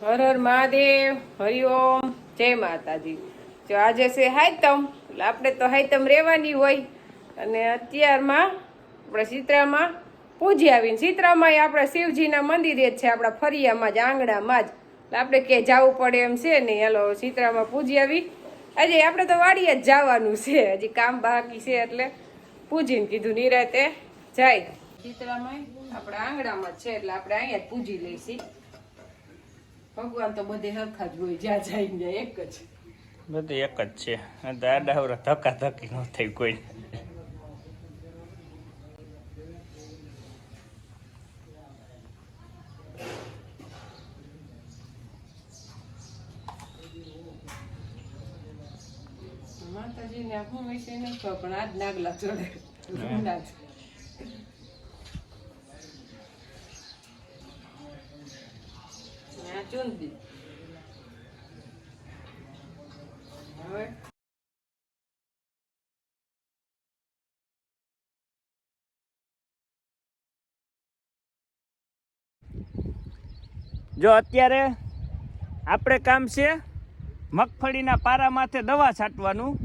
હર હર મહાદેવ હરિઓમ જય માતાજી. જો આજે છે હાયતમ એટલે આપણે તો હાયતમ રહેવાની હોય. અને અત્યારમાં આપણે સીતરામાં પૂજી આવીને સીતરામાં આપણે શિવજીના મંદિરે જ છે, આપણા ફરિયામાં જ, આંગણામાં જ. એટલે આપણે કે જવું પડે એમ છે ને, હેલો સીતરામાં પૂજી આવી. આજે આપણે તો વાડીએ જ જવાનું છે, હજી કામ બાકી છે એટલે પૂજીને કીધું નિરાતે જાય. સીતરામાં આપણા આંગણામાં છે, એટલે આપણે અહીંયા જ પૂજી લઈશી. ભગવાન તો બધે હરખા જ હોય જ્યાં જાય ત્યાં એક જ. બધું એક જ છે. આડાવરા ધક્કા ધક્કી ન થઈ કોઈ. માતાજીને ને હું વિશે નહીં પણ આજ નાગલા જોડે ચૂંદડી. હવે જો અત્યારે આપણે કામ છે મગફળીના પારા માથે દવા છાંટવાનું.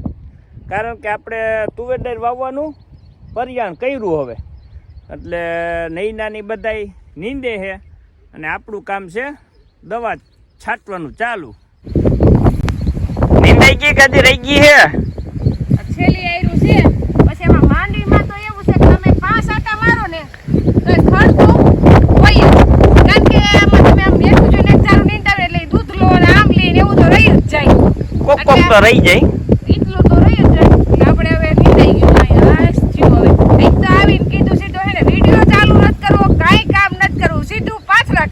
કારણ કે આપણે તુવેર વાવવાનું પરિયાણ કર્યું હવે. એટલે નૈનાની બધાય નીંદે છે. અને આપણું કામ છે દવા છાંટવાનું ચાલુ. નિંદાઈ ગઈ કદી રહી ગઈ હે. છેલી આયરું છે. પછી એમાં માંડવીમાં તો એવું છે કે તમે પાંચ આટા મારો ને તો ખડ હોય કારણ કે આમાં તમે આમ બેઠું જોઈને ચારું નીંદાવે એટલે દૂધ લો ને આંબલી ને એવું તો રહી જ જાય. કોક કોક તો રહી જાય. એટલું તો રહી જ જાય. આપણે હવે નીંદાઈ ગયું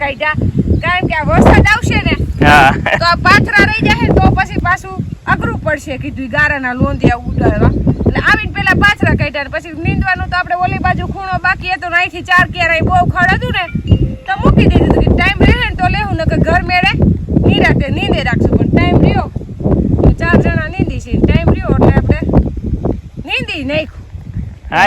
કાઢ્યા. કારણ કે વરસાદ આવશે ને તો પાથરા રહી જશે તો પછી પાછું અઘરું પડશે કીધું ગારાના લોંધિયા ઉડાડવા. એટલે આવીને પેલા પાથરા કાઢ્યા પછી નીંદવાનું તો આપણે ઓલી બાજુ ખૂણો બાકી હતો અહીંથી ચાર કેરાય બહુ ખડ હતું ને તો મૂકી દીધું કે ટાઈમ રહે ને તો લેવું ને કે ઘર મેળે નિરાતે નીંદે રાખશું. પણ ટાઈમ રહ્યો. તો ચાર જણા નીંદી છે ટાઈમ રહ્યો એટલે આપણે નીંદી નાખ્યું. હા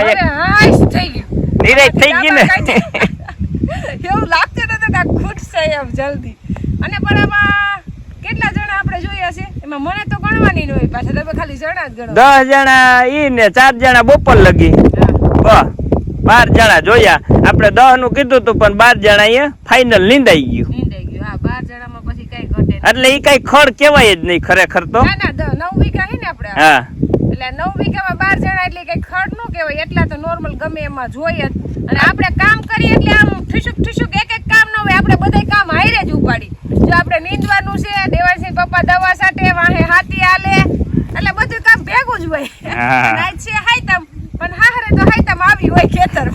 થઈ ગયું. નિરાશ થઈ ગઈ ને. એવું લાગતું નતું કે આ ખૂટશે એમ જલ્દી. અને પણ આમાં કેટલા જણા આપણે જોઈએ છે? એમાં મને તો ગણવાની હોય પાછા તમે ખાલી જણા જ ગણો. દસ જણા ઈ ને ચાર જણા બપોર લગી. બાર જણા જોયા. આપણે દહનું કીધું હતું પણ બાર જણા એ ફાઈનલ નીંદાઈ ગયું. નીંદાઈ ગયું. હા બાર જણામાં પછી કઈ ઘટે એટલે ઈ કઈ ખડ કેવાય જ નહીં ખરેખર તો. ના ના નવ વીઘા હે ને આપણે? હા. એટલે નવ વીઘામાં બાર જણા એટલે કઈ ખડનું કેવાય એટલા તો નોર્મલ ગમે એમાં જોઈએ અને આપણે કામ કરીએ એટલે આમ ઠીસુક ઠીસુક એક એક હોય આપણે બધાય કામ હારે જ ઉપાડી. જો આપણે નીંદવાનું છે દેવાસિંહ પપ્પા દવા સાટે વાહે હાથી આલે એટલે બધું કામ ભેગું જ હોય. આજ છે હાઈતમ. પણ હારે તો હાઈતમ આવી હોય ખેતર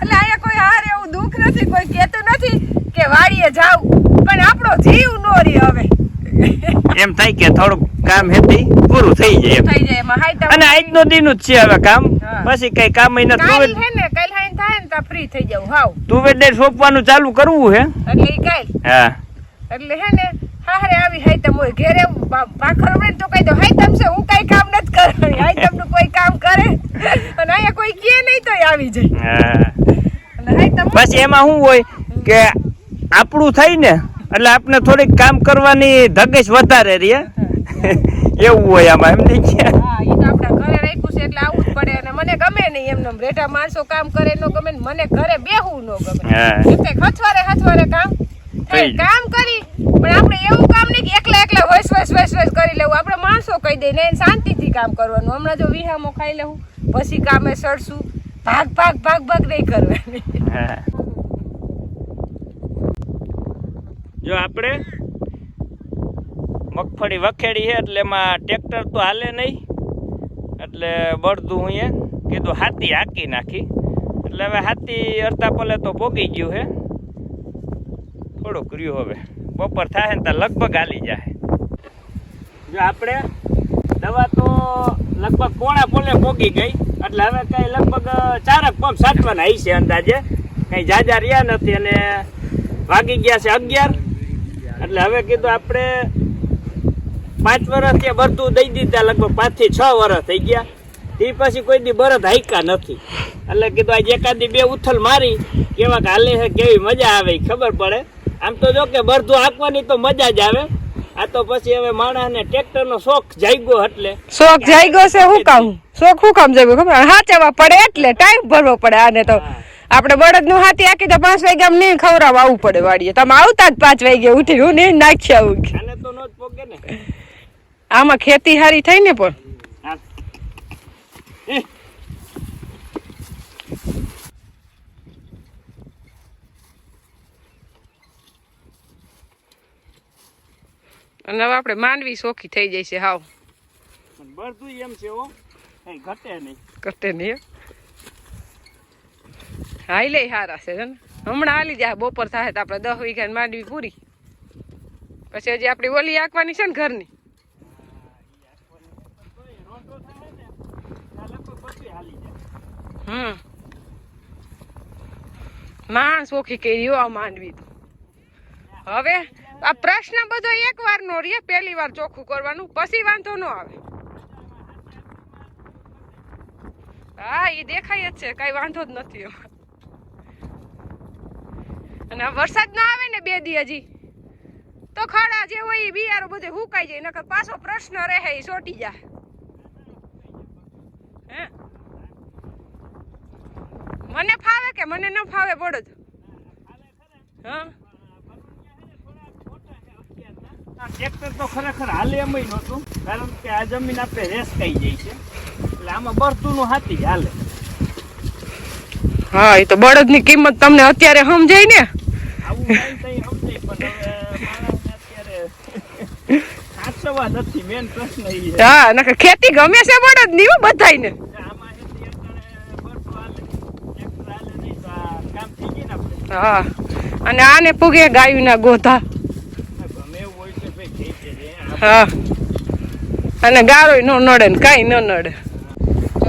એટલે અહીંયા કોઈ હારે એવું દુઃખ નથી કોઈ કહેતું નથી કે વાડીએ જાવ પણ આપણો જીવ નો રે હવે. એમ થાય કે થોડુંક કામ હેતી પૂરું થઈ જાય થઈ જાય એમાં અને આજનો દિન જ છે હવે કામ. પછી કઈ કામ નથી કાલ તુવેર હે ને કાલ હાઈન થાય ને તો ફ્રી થઈ જાવ હાવ. તું વેડે સોંપવાનું ચાલુ કરવું હે? એટલે ઈ કાલ હા. એટલે હે ને હારે આવી હાઈતમ હોય ઘેરે પાખર ને તો કહી દો હાઈતમ છે હું કઈ કામ નથી કરવાની હાઈતમનું કોઈ કામ કરે. અને અહીંયા કોઈ કે નહીં તોય આવી જાય. હા. હાઈ તમ પછી એમાં શું હોય કે આપણું થઈ ને એટલે આપણે થોડીક કામ કરવાની ધગશ વધારે રહે એવું હોય આમાં એમ નહીં કે હા ઈ તો આપણા ઘરે રાખ્યું છે એટલે આવું જ પડે અને મને ગમે નહીં એમને રેઠા માણસો કામ કરે નો ગમે મને ઘરે બેહવું નો ગમે. હથવારે હથવારે કામ. થાય કામ કરી પણ આપણે એવું કામ નહીં કે એકલા એકલા વસ વસ વસ વસ કરી લેવું. આપણે માણસો કહી દે ને શાંતિથી કામ કરવાનું. હમણાં જો વિહામો ખાઈ લેવું પછી કામે સડશું ભાગ ભાગ ભાગ ભાગ નહીં કરવાની. જો આપણે મગફળી વખેડી છે એટલે એમાં ટ્રેક્ટર તો હાલે નહીં. એટલે બળદું હું એ કીધું, હાથી હાકી નાખી. એટલે હવે હાથી અડધા પલે તો ભોગી ગયું હે. થોડુંક રહ્યું હવે. બપોર થાય ને ત્યાં લગભગ હાલી જાય જો આપણે દવા તો લગભગ પોણા પોલે પોગી ગઈ. એટલે હવે કઈ લગભગ ચારક પંપ સાચવાના આવી છે અંદાજે. કઈ જાજા રહ્યા નથી અને વાગી ગયા છે અગિયાર. એટલે હવે કીધું આપણે પાંચ વર્ષ ત્યાં બરતું દઈ દીધા લગભગ પાંચથી છ વર્ષ થઈ ગયા. તે પછી કોઈ દી બરત હાઈકા નથી. એટલે કીધું આજે એકાદી બે ઉથલ મારી કેવા હાલે છે કેવી મજા આવે ખબર પડે. આમ તો જો કે બરધું હાંકવાની તો મજા જ આવે. આ તો પછી હવે માણસને ટ્રેક્ટરનો શોખ જાગ્યો એટલે. શોખ જાગ્યો છે શું કામ? શોખ હું કામ જાગ્યો? ખબર? હાચવા પડે એટલે ટાઈમ ભરવો પડે આને તો. આપણે બળદનું હાથી આખી તો પાંચ વાગે આમ નહીં ખવડાવવા આવવું પડે વાડીએ. તમે આવતા જ પાંચ વાગે ઉઠી હું નહીં નાખી આવું. તો નો જ પોગે ને. આમાં ખેતી હારી થઈ ને પણ. અને હવે આપણે માનવી સોખી થઈ જાય છે હાવ. બધું એમ છે હો. ઘટે નહીં. ઘટે નહીં હાઈ લે હારા છે ને. હમણાં હાલી જાય બપોર થાય તો આપણે દસ વીઘા માંડવી પૂરી. પછી હજી આપણી ઓલી આંકવાની છે ને ઘરની રોટો થાય ને ત્યાં લગભગ બધું હાલી જાય હમ. માણસ ઓખી કરી આ માંડવી હવે આ પ્રશ્ન બધો એક વાર નો રે પહેલી વાર ચોખ્ખું કરવાનું, પછી વાંધો ન આવે. હા એ દેખાય જ છે, કઈ વાંધો જ નથી. અને વરસાદ ન આવે ને બે દી હજી, તો ખડા જે હોય એ બિયારો બધે હુકાઈ જાય, નકર પાછો પ્રશ્ન રહે એ સોટી જાય હે મને ફાવે કે મને ન ફાવે બળદ હા? ટ્રેક્ટર તો ખરેખર હાલે એમ નહોતું કારણ કે આ જમીન આપણે રેસ કઈ જાય છે. એટલે આમાં બરધું નું હાથી હાલે. હા એ તો બળદની કિંમત તમને અત્યારે સમજાય ને? ખેતી ગમે છે બળદની બધાય ને આમાં હેથી અત્યારે બરધું હાલે ટ્રેક્ટર હાલે નહીં તો આ કામ થઈ ગયું ને આપણે હા. અને આને પૂગે ગાયુના ગોધા. હા. અને ગારોય નો નડે ને કઈ ન નડે.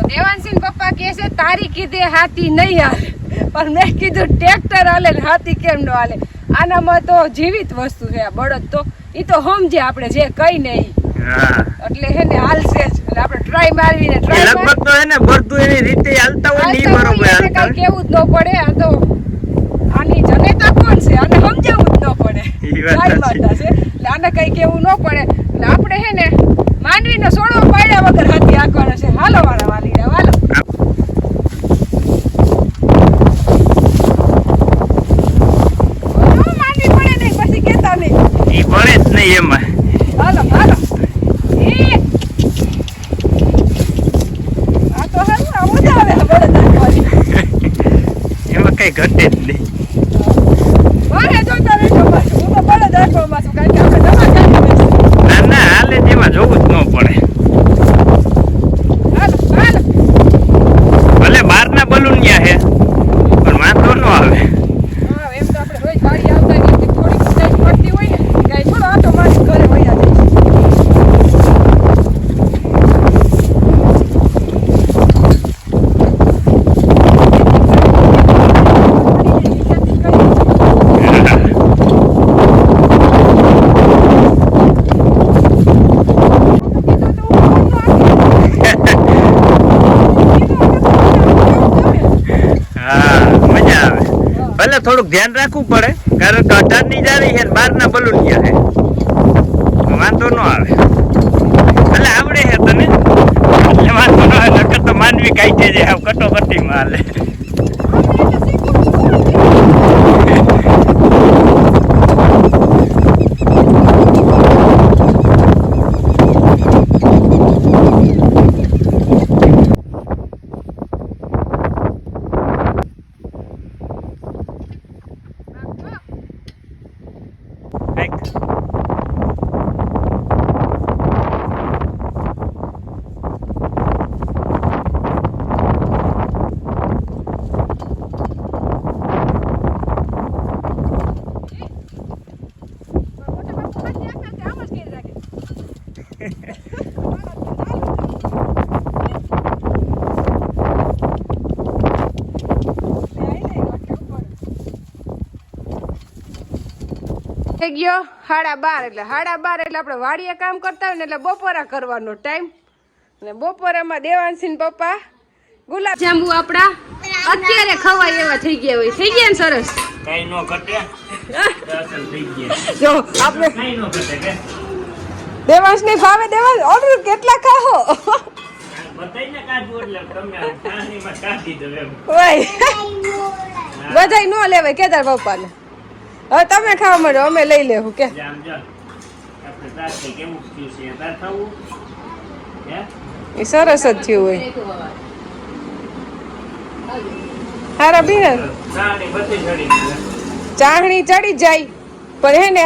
દેવાનસિંહ પપ્પા કહે છે તારી કીધે હાથી નહીં હાલે. પણ મેં કીધું ટ્રેક્ટર હાલે ને હાથી કેમ ન હાલે? આનામાં તો જીવિત વસ્તુ છે આ બળદ તો. એ તો સમજે આપણે જે કઈ નહીં એટલે હે ને હાલશે જ. એટલે આપણે ટ્રાય મારવીને ટ્રાય લગભગ તો એને બરધું એવી રીતે હાલતા હોય ને બરોબર હાલતા કેવું જ ન પડે. આ તો આની જનેતા કોણ છે? આને સમજાવવું જ ન પડે. વાત માતા છે. એટલે આને કઈ કેવું ન પડે. એટલે આપણે હે ને માનવીનો સોડો પાડ્યા વગર હાથી આંકવાનો છે. હાલો વાળા વાલી હાલો. જ એમાં. હાલો હાલો. આ તો હારું આ મજા આવે આ એમાં કઈ ઘટે જ નહીં. મારે જોતા રહેજો પાછું. હું તો બળદ આંકવા પાછું, કારણ કે ના ના, હાલે તેમાં જોવું જ ન પડે હાલો હાલો ભલે બહારના બલૂન ન્યા હે પણ વાંધો ન આવે હા એમ તો આપણે રોજ વાડી આવતા રહીએ એટલે થોડીક ટાઈમ પડતી હોય ને કાંઈ થોડો આટો મારી ઘરે વયા જઈશું હા મજા આવે ભલે થોડુંક ધ્યાન રાખવું પડે, કારણ કે અઢારની જારી છે બાર ના બલૂન હે વાંધો ન આવે. એટલે આવડે છે તને? વાંધો ન આવે, નકર તો માનવી કાઢી જાય આવ કટોકટીમાં હાલે. થઈ ગયો સાડા બાર એટલે સાડા બાર એટલે આપણે વાડીએ કામ કરતા હોય ને એટલે બપોરા કરવાનો ટાઈમ અને બપોરામાં દેવાનસિંહ પપ્પા ગુલાબ જાંબુ આપણા અત્યારે ખવાય એવા થઈ ગયા હોય. થઈ ગયા ને સરસ? કઈ નો ઘટે. થઈ ગયા. જો આપણે કઈ નો ઘટે કે? દેવાંશ ને ફાવે દેવાંશ ઓર્ડર કેટલા ખાહો બધાય નો લેવાય કેદાર પપ્પાને? હવે તમે ખાવા માંડો અમે લઈ લેવું કે. એ સરસ જ થયું હોય. હારા બી ચાહણી ચડી જાય પણ હે ને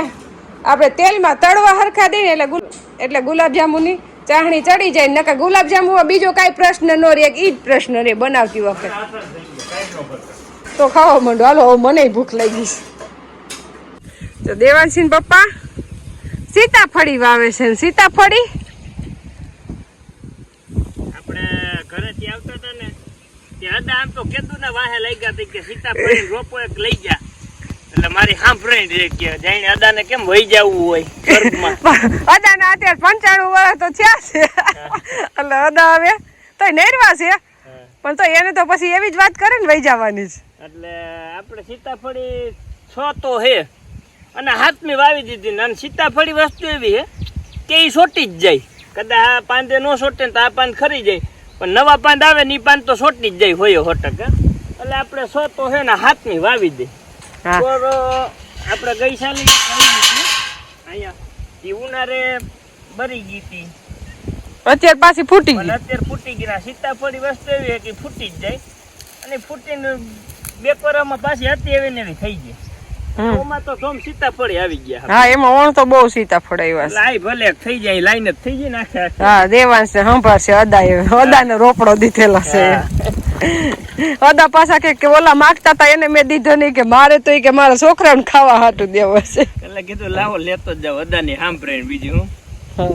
આપણે તેલમાં તળવા હરખા દઈએ એટલે એટલે ગુલાબજાંબુની ચાહણી ચડી જાય નકા ગુલાબજાંબુમાં બીજો કાંઈ પ્રશ્ન ન રહે ઈ જ પ્રશ્ન રે બનાવતી વખતે. તો ખાવા માંડો હાલો મને ભૂખ લાગી છે. તો દેવાંશીન પપ્પા સીતાફળી વાવે છે ને સીતાફળી? આપણે ઘરેથી આવતા હતા ને ત્યાં આમ તો કેતું ના વાહે લઈ ગયા કે સીતાફળી રોપો એક લઈ ગયા. એટલે મારી સાંભળે રે કે જઈને અદાને કેમ વહી જવું હોય અદાને અત્યારે પંચાણું વર્ષ તો થયા છે. એટલે અદા હવે તો નેરવા છે. પણ તો એને તો પછી એવી જ વાત કરે ને વહી જવાની જ. એટલે આપણે સીતાફળી છ તો હે અને હાથમી વાવી દીધી ને અને સીતાફળી વસ્તુ એવી હે કે એ સોટી જ જાય. કદાચ આ પાંદે ન સોટે ને તો આ પાંદ ખરી જાય. પણ નવા પાંદ આવે ને એ પાંદ તો સોટી જ જાય હોય હોટક હે? એટલે આપણે સો તો છે ને હાથમી વાવી દે. આપણે ગઈ સાલી અહીંયા એ ઉનાળે બરી ગઈ હતી અત્યારે પાછી ફૂટી ગઈ. અત્યારે ફૂટી ગયા સીતાફળી વસ્તુ એવી કે ફૂટી જ જાય. અને ફૂટીને બે કોરામાં પાછી હતી એવી ને એવી થઈ ગઈ. ઓમાં તો ધોમ સીતાફળી આવી ગયા હા. એમાં ઓણ તો બહુ સીતાફળ આવ્યા લાઈ ભલે થઈ જાય લાઈન જ થઈ જાય ને હા દેવાંશ ને સંભાળશે અદા એ અદાને રોપડો દીધેલો છે. અદા પાછા કે ઓલા માગતા હતા એને મેં દીધો નહીં કે મારે તો કે મારા છોકરાને ખાવા હાટું દેવો છે. એટલે કીધું લાવો લેતો જ જાવ અદાની સાંભળે બીજું હા.